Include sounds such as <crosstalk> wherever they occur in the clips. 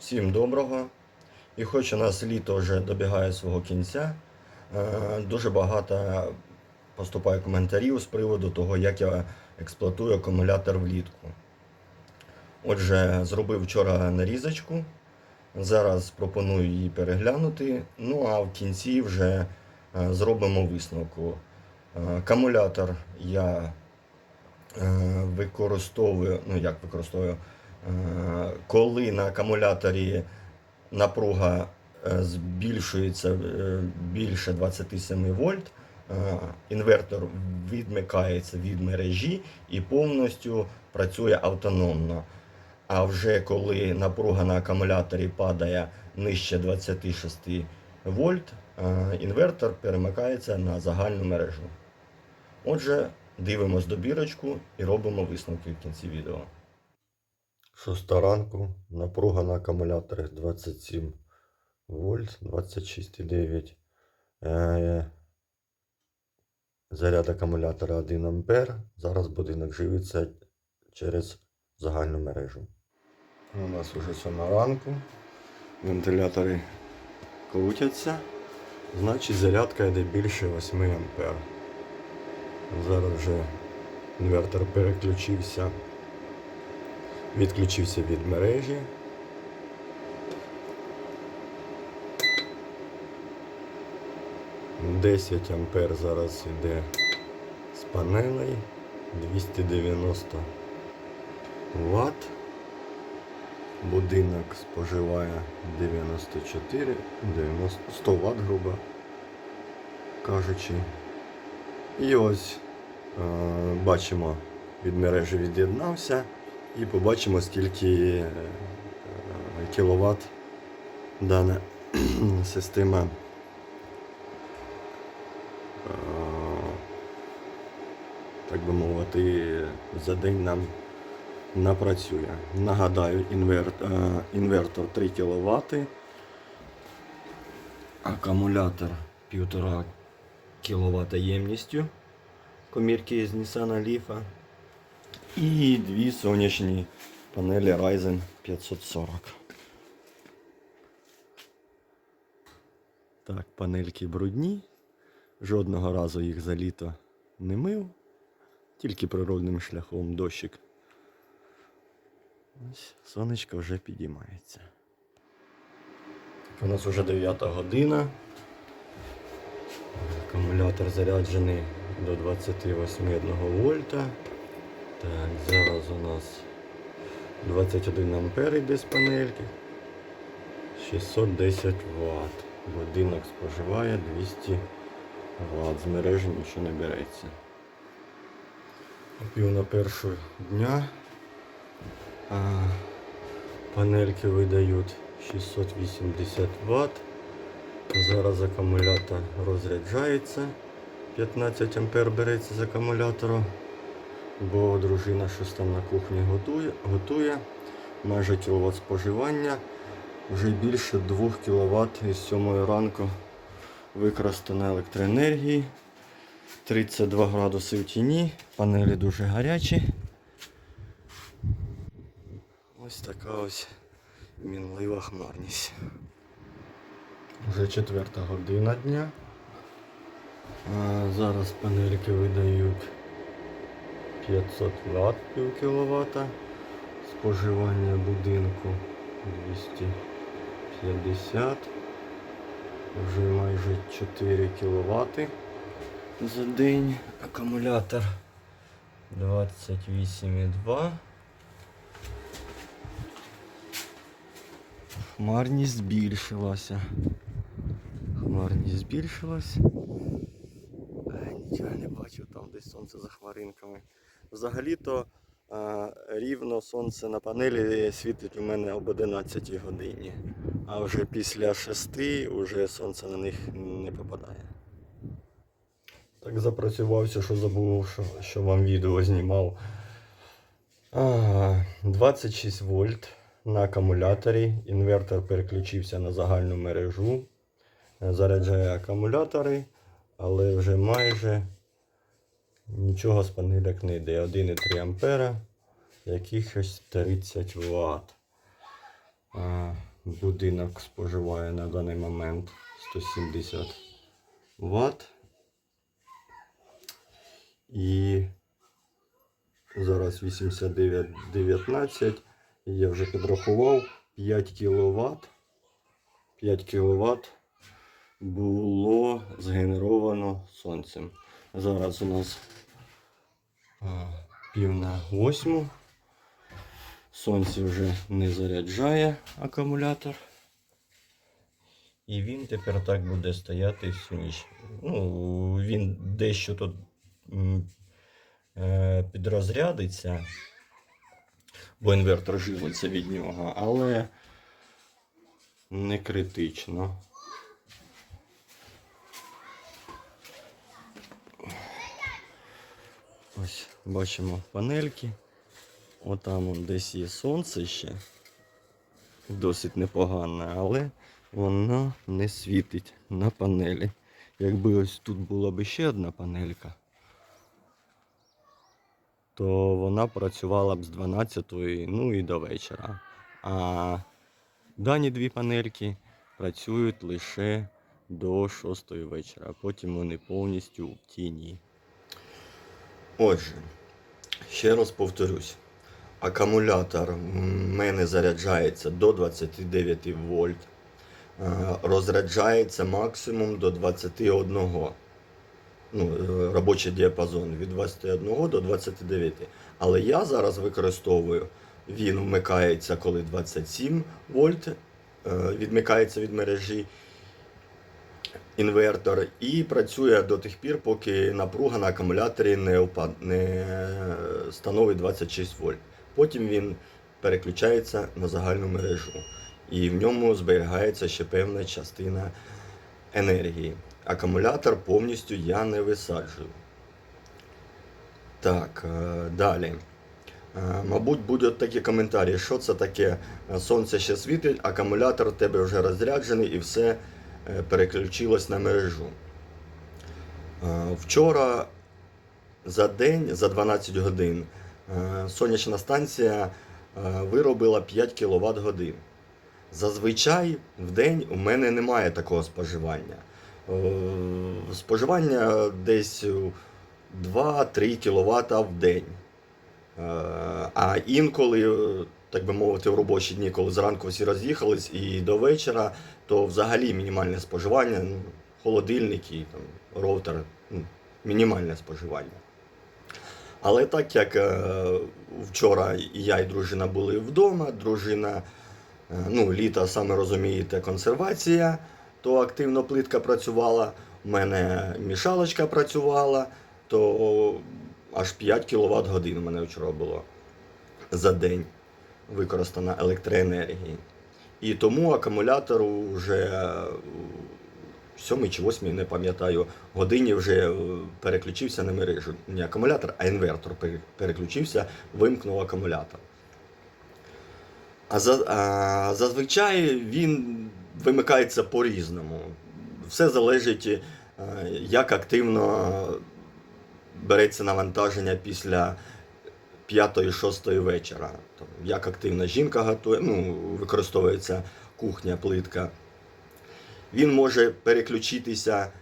Всім доброго. І хоч у нас літо вже добігає свого кінця, е, дуже багато поступає коментарів з приводу того, як я експлуатую акумулятор влітку. Отже, зробив вчора нарізочку. Зараз пропоную її переглянути. Ну а в кінці вже е, зробимо висновку. Е, Акумулятор я використовую, ну як використовую, коли на акумуляторі напруга е, збільшується е, більше 27 вольт, е, інвертор відмикається від мережі і повністю працює автономно. А вже коли напруга на акумуляторі падає нижче 26 вольт, е, інвертор перемикається на загальну мережу. Отже, дивимось добірочку і робимо висновки в кінці відео. Шоста ранку, напруга на акумуляторі 27 вольт, 26,9. Е, заряд акумулятора 1 ампер. Зараз будинок живиться через загальну мережу. У нас вже 7 ранку. Вентилятори крутяться. Значить зарядка йде більше 8 ампер. Зараз вже інвертор переключився відключився від мережі. Десять ампер зараз йде з панелей, 290 Вт. Будинок споживає 94, 90, 100 Вт, грубо кажучи. І ось е, бачимо, від мережі від'єднався і побачимо, скільки кіловат дана <clears throat> система е, так би мовити, за день нам напрацює. Нагадаю, інверт, е, інвертор 3 кВт, акумулятор 1,5 кВт ємністю комірки з Nissan Leaf. І дві сонячні панелі Ryzen 540. Так, панельки брудні. Жодного разу їх за літо не мив. Тільки природним шляхом дощик. Ось сонечко вже підіймається. У нас вже 9 година. Акумулятор заряджений до 28 вольта. Так, зараз у нас 21 ампер йде з панельки. 610 Вт. Будинок споживає 200 Вт. З мережі нічого не береться. Пів на першу дня. А, панельки видають 680 Вт. Зараз акумулятор розряджається. 15 ампер береться з акумулятора бо дружина щось там на кухні готує, готує. майже кіловат споживання. Вже більше 2 кВт із 7 ранку використано електроенергії. 32 градуси в тіні, панелі дуже гарячі. Ось така ось мінлива хмарність. Вже четверта година дня. А зараз панельки видають 500 Вт пів кіловата. Споживання будинку 250. Вже майже 4 кВт за день. Акумулятор 28,2. Хмарність збільшилася. Хмарність збільшилась. Не бачу, там десь сонце за хмаринками. Взагалі-то е, рівно сонце на панелі світить у мене об 11 годині. А вже після 6 вже сонце на них не попадає. Так запрацювався, що забув, що, що вам відео знімав. 26 вольт на акумуляторі. Інвертор переключився на загальну мережу. Заряджає акумулятори, але вже майже нічого з панельок не йде. 1,3 ампера, якихось 30 Вт. Будинок споживає на даний момент 170 Вт. І зараз 89,19. І Я вже підрахував 5 кВт. 5 кВт було згенеровано сонцем. Зараз у нас пів на восьму. Сонце вже не заряджає акумулятор. І він тепер так буде стояти всю ніч. Ну, він дещо тут е, підрозрядиться, бо інвертор живиться від нього, але не критично. Ось бачимо панельки. Отам он десь є сонце ще. Досить непогане, але воно не світить на панелі. Якби ось тут була б ще одна панелька, то вона працювала б з 12 ну і до вечора. А дані дві панельки працюють лише до 6 вечора, потім вони повністю в тіні. Отже, ще раз повторюсь. Акумулятор в мене заряджається до 29 вольт. Е, Розряджається максимум до 21. Ну, е, робочий діапазон від 21 до 29. Але я зараз використовую, він вмикається, коли 27 вольт, е, відмикається від мережі інвертор і працює до тих пір, поки напруга на акумуляторі не, впад... не становить 26 вольт. Потім він переключається на загальну мережу. І в ньому зберігається ще певна частина енергії. Акумулятор повністю я не висаджую. Так, е, далі. Е, Мабуть, будуть такі коментарі, що це таке Е, сонце ще світить, акумулятор у тебе вже розряджений і все е, переключилось на мережу. Е, Вчора за день, за 12 годин, е, сонячна станція е, виробила 5 кВт годин. Зазвичай в день у мене немає такого споживання. Е, Споживання десь 2-3 кВт в день. Е, А інколи, е, так би мовити, в робочі дні, коли зранку всі роз'їхались і до вечора, то взагалі мінімальне споживання, ну, холодильники, там, роутер, ну, мінімальне споживання. Але так як е, вчора я і дружина були вдома, дружина, е, ну, літо, саме розумієте, консервація, то активно плитка працювала, у мене мішалочка працювала, то аж 5 кВт годин у мене вчора було за день використана електроенергії. І тому акумулятор вже в 7 чи 8, не пам'ятаю, годині вже е, переключився на мережу. Не акумулятор, а інвертор переключився, вимкнув акумулятор. А, за, а зазвичай він вимикається по-різному. Все залежить, е, як активно береться навантаження після 5-6 вечора. Там, як активно жінка готує, ну, використовується кухня, плитка. Він може переключитися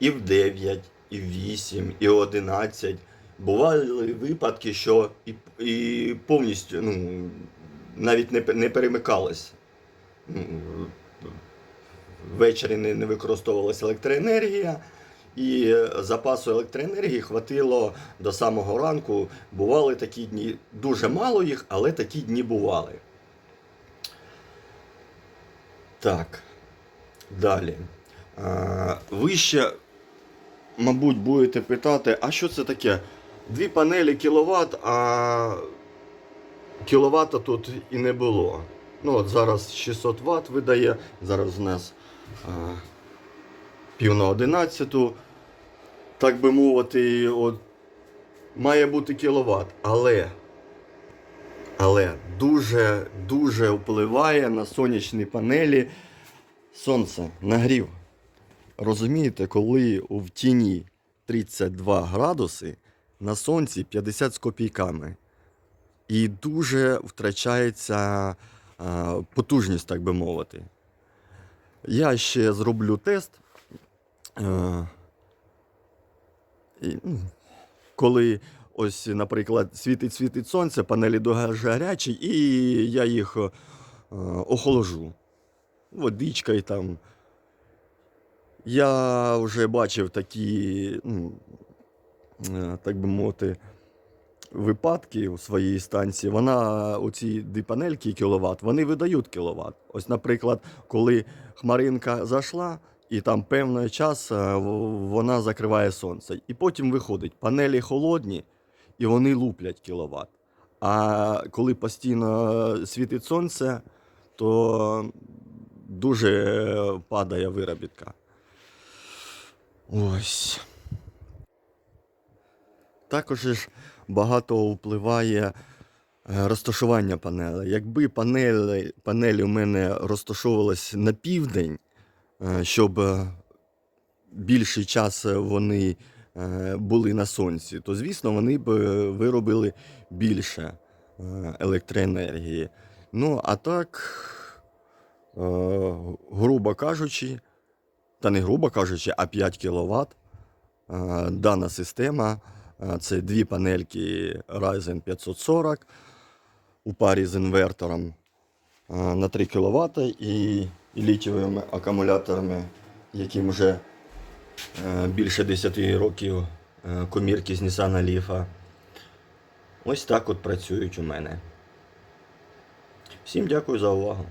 і в 9, і в 8, і в 11. Бували випадки, що і, і повністю ну, навіть не, не перемикалось. Ну, Ввечері не, не використовувалася електроенергія, і запасу електроенергії хватило до самого ранку. Бували такі дні, дуже мало їх, але такі дні бували. Так. Далі. Ви ще, мабуть, будете питати, а що це таке? Дві панелі кіловат, а кіловата тут і не було. Ну, от зараз 600 Вт видає, зараз у нас пів на одинадцяту. Так би мовити, от, має бути кіловат, але, але дуже, дуже впливає на сонячні панелі сонце, нагрів. Розумієте, коли в тіні 32 градуси, на сонці 50 з копійками. І дуже втрачається е, потужність, так би мовити. Я ще зроблю тест. Е, і, ну, коли ось, наприклад, світить світить сонце, панелі дуже гарячі, і я їх е, охолоджу. Водичкою там. Я вже бачив такі, ну, е, так би мовити, випадки у своїй станції. Вона, оці дві панельки кіловат, вони видають кіловат. Ось, наприклад, коли хмаринка зайшла, і там певний час е, вона закриває сонце. І потім виходить, панелі холодні, і вони луплять кіловат. А коли постійно світить сонце, то дуже е, падає виробітка. Ось. Також ж багато впливає е, розташування панелей. Якби панелі, панелі у мене розташовувалися на південь, е, щоб е, більший час вони е, були на сонці, то звісно вони б е, виробили більше е, електроенергії. Ну, а так, е, грубо кажучи, та не грубо кажучи, а 5 кВт. Дана система е, це дві панельки Ryzen 540 у парі з інвертором е, на 3 кВт і, і літієвими акумуляторами, яким вже е, більше 10 років е, комірки з Nissan Leaf. Ось так от працюють у мене. Всім дякую за увагу.